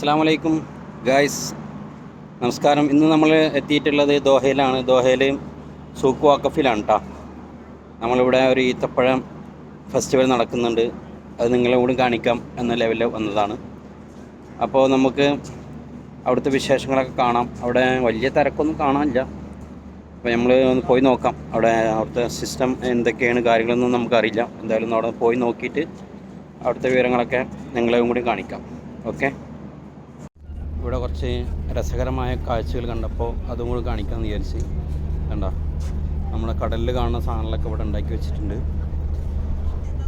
അസ്സാം വലൈക്കും ഗായ്സ് നമസ്കാരം. ഇന്ന് നമ്മൾ എത്തിയിട്ടുള്ളത് ദോഹയിലാണ്. ദോഹയിൽ സൂക്ക് വാക്കഫിലാണ് കേട്ടോ നമ്മളിവിടെ ഒരു ഈത്തപ്പഴം ഫെസ്റ്റിവൽ നടക്കുന്നുണ്ട്. അത് നിങ്ങളെ കൂടി കാണിക്കാം എന്ന ലെവലിൽ വന്നതാണ്. അപ്പോൾ നമുക്ക് അവിടുത്തെ വിശേഷങ്ങളൊക്കെ കാണാം. അവിടെ വലിയ തിരക്കൊന്നും കാണാനില്ല. അപ്പോൾ നമ്മൾ ഒന്ന് പോയി നോക്കാം. അവിടെ അവിടുത്തെ സിസ്റ്റം എന്തൊക്കെയാണ് കാര്യങ്ങളൊന്നും നമുക്കറിയില്ല. എന്തായാലും അവിടെ പോയി നോക്കിയിട്ട് അവിടുത്തെ വിവരങ്ങളൊക്കെ നിങ്ങളെയും കൂടി കാണിക്കാം. ഓക്കെ ഇവിടെ കുറച്ച് രസകരമായ കാഴ്ചകൾ കണ്ടപ്പോൾ അതും കൂടി കാണിക്കാമെന്ന് വിചാരിച്ച്. കണ്ട? നമ്മുടെ കടലിൽ കാണുന്ന സാധനങ്ങളൊക്കെ ഇവിടെ ഉണ്ടാക്കി വെച്ചിട്ടുണ്ട്.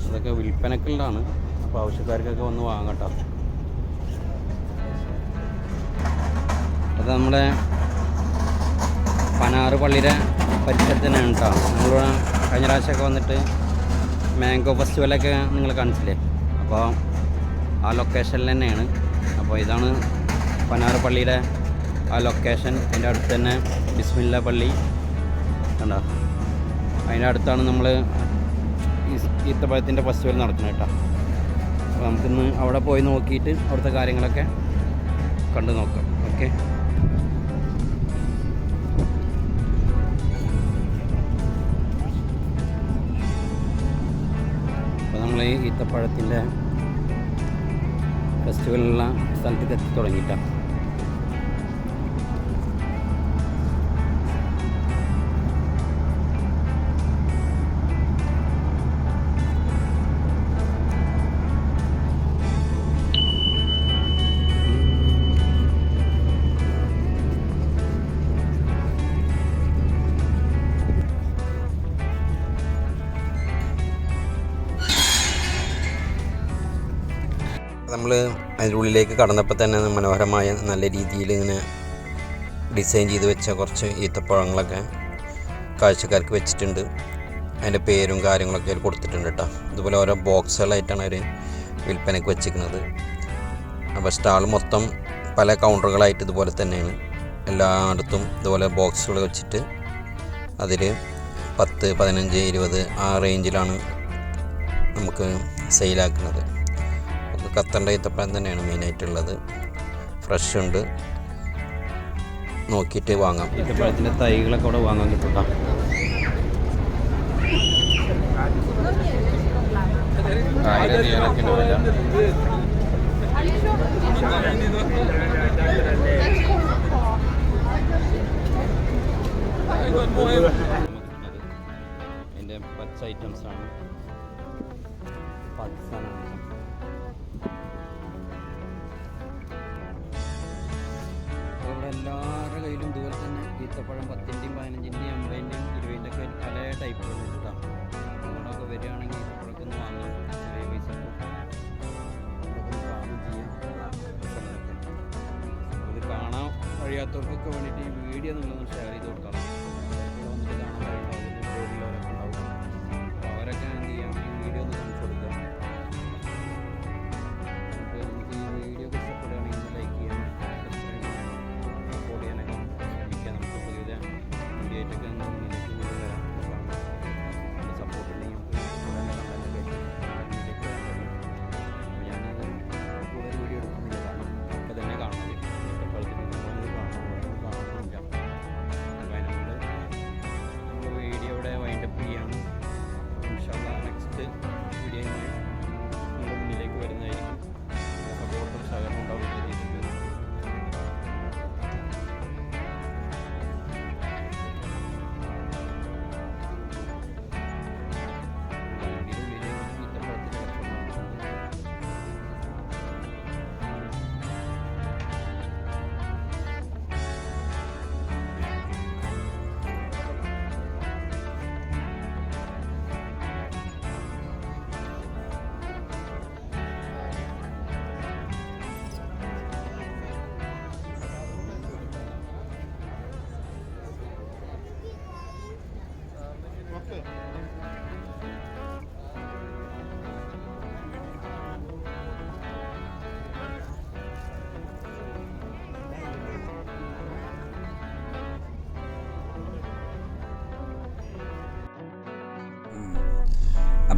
അതൊക്കെ വിൽപ്പനക്കുള്ളതാണ്. അപ്പോൾ ആവശ്യക്കാർക്കൊക്കെ വന്ന് വാങ്ങട്ടോ അത് നമ്മുടെ പനാറ് പള്ളിയുടെ പരിസരത്ത് കേട്ടോ. നമ്മളിവിടെ കഴിഞ്ഞ പ്രാവശ്യമൊക്കെ വന്നിട്ട് മാംഗോ ഫെസ്റ്റിവലൊക്കെ നിങ്ങൾ കാണിച്ചില്ലേ? അപ്പോൾ ആ ലൊക്കേഷനിൽ തന്നെയാണ്. അപ്പോൾ ഇതാണ് പനാറ് പള്ളിയുടെ ആ ലൊക്കേഷൻ അതിന്റെ അടുത്ത് തന്നെ ബിസ്മില്ല പള്ളി. കണ്ടോ? അതിന്റെ അടുത്താണ് നമ്മൾ ഈത്തപ്പഴത്തിന്റെ ഫെസ്റ്റിവൽ നടക്കുന്നത് കേട്ടോ. അപ്പോൾ നമുക്കിന്ന് അവിടെ പോയി നോക്കിയിട്ട് അവിടുത്തെ കാര്യങ്ങളൊക്കെ കണ്ടു നോക്കാം. ഓക്കെ അപ്പോൾ നമ്മൾ ഈ ഈത്തപ്പഴത്തിന്റെ ഫെസ്റ്റിവലുള്ള സ്ഥലത്തേക്ക് എത്തി തുടങ്ങിയിട്ടാണ് നമ്മൾ അതിന്റെ ഉള്ളിലേക്ക് കടന്നപ്പോൾ തന്നെ മനോഹരമായ നല്ല രീതിയിൽ ഇങ്ങനെ ഡിസൈൻ ചെയ്ത് വെച്ച കുറച്ച് ഈത്തപ്പഴങ്ങളൊക്കെ കാഴ്ചക്കാർക്ക് വെച്ചിട്ടുണ്ട്. അതിന്റെ പേരും കാര്യങ്ങളൊക്കെ അതിൽ കൊടുത്തിട്ടുണ്ട് കേട്ടോ ഇതുപോലെ ഓരോ ബോക്സുകളായിട്ടാണ് അവർ വിൽപ്പനയ്ക്ക് വെച്ചിരിക്കുന്നത്. അപ്പോൾ സ്റ്റാൾ മൊത്തം പല കൗണ്ടറുകളായിട്ട് ഇതുപോലെ തന്നെയാണ്. എല്ലായിടത്തും ഇതുപോലെ ബോക്സുകൾ വെച്ചിട്ട് അതിൽ പത്ത് പതിനഞ്ച് ഇരുപത് ആ റേഞ്ചിലാണ് നമുക്ക് സെയിലാക്കുന്നത് നമുക്ക് കത്തണ്ട ഈത്തപ്പഴം തന്നെയാണ് മെയിനായിട്ടുള്ളത്. ഫ്രഷ് ഉണ്ട് നോക്കിയിട്ട് വാങ്ങാം. ഈത്തപ്പഴത്തിന്റെ തൈകളൊക്കെ അവിടെ വാങ്ങാൻ കിട്ടും കേട്ടോ. ആയിരം റിയാലൊക്കെ വില. അതിന്റെ പച്ച ഐറ്റംസ് ആണ്. ഈത്തപ്പഴം പത്തിന്റെയും പതിനഞ്ചിന്റെയും അമ്പതിന്റെയും ഇരുപതിന്റെ ഒക്കെ പല ടൈപ്പുകളുണ്ട് കേട്ടോ അങ്ങനെയൊക്കെ വരികയാണെങ്കിൽ ഈത്തപ്പഴമൊക്കെ ഒന്ന് വാങ്ങാം. ചെറിയ പൈസ കാണും ചെയ്യാം. രസങ്ങളൊക്കെ. ഇത് കാണാൻ കഴിയാത്തവർക്കൊക്കെ വേണ്ടിയിട്ട് ഈ വീഡിയോ നിങ്ങളൊന്ന് ഷെയർ ചെയ്ത് കൊടുക്കണം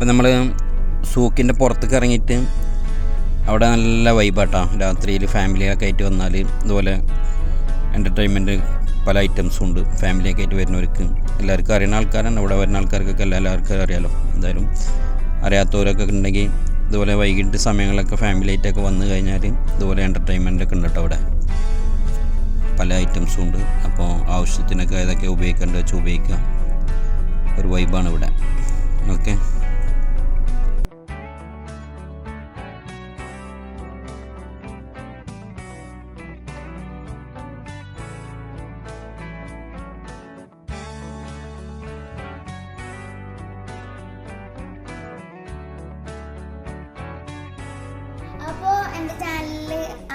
അപ്പം നമ്മൾ സൂക്കിന്റെ പുറത്തേക്ക് ഇറങ്ങിയിട്ട് അവിടെ നല്ല വൈബാട്ടാ രാത്രിയിൽ ഫാമിലിയൊക്കെ ആയിട്ട് വന്നാൽ ഇതുപോലെ എന്റർടൈൻമെന്റ് പല ഐറ്റംസും ഉണ്ട്. ഫാമിലിയൊക്കെ ആയിട്ട് വരുന്നവർക്ക് എല്ലാവർക്കും അറിയുന്ന ആൾക്കാരാണ്. ഇവിടെ വരുന്ന ആൾക്കാർക്കൊക്കെ എല്ലാ എല്ലാവർക്കും അറിയാലോ. എന്തായാലും അറിയാത്തവരൊക്കെ ഉണ്ടെങ്കിൽ ഇതുപോലെ വൈകിട്ട് സമയങ്ങളൊക്കെ ഫാമിലി ആയിട്ടൊക്കെ വന്നു കഴിഞ്ഞാൽ ഇതുപോലെ എന്റർടൈൻമെന്റ് ഒക്കെ ഉണ്ട് കേട്ടോ അവിടെ. പല ഐറ്റംസും ഉണ്ട്. അപ്പോൾ ആവശ്യത്തിനൊക്കെ ഏതൊക്കെ ഉപയോഗിക്കേണ്ടത് വെച്ച് ഉപയോഗിക്കുക ഒരു വൈബാണ് ഇവിടെ. ഓക്കെ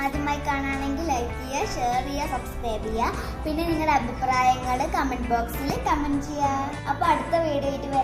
ആദ്യമായി കാണുകയാണെങ്കിൽ ലൈക്ക് ചെയ്യുക ഷെയർ ചെയ്യുക സബ്സ്ക്രൈബ് ചെയ്യുക. പിന്നെ നിങ്ങളുടെ അഭിപ്രായങ്ങൾ കമന്റ് ബോക്സിൽ കമന്റ് ചെയ്യുക. അപ്പോൾ അടുത്ത വീഡിയോ ആയിട്ട് ബൈ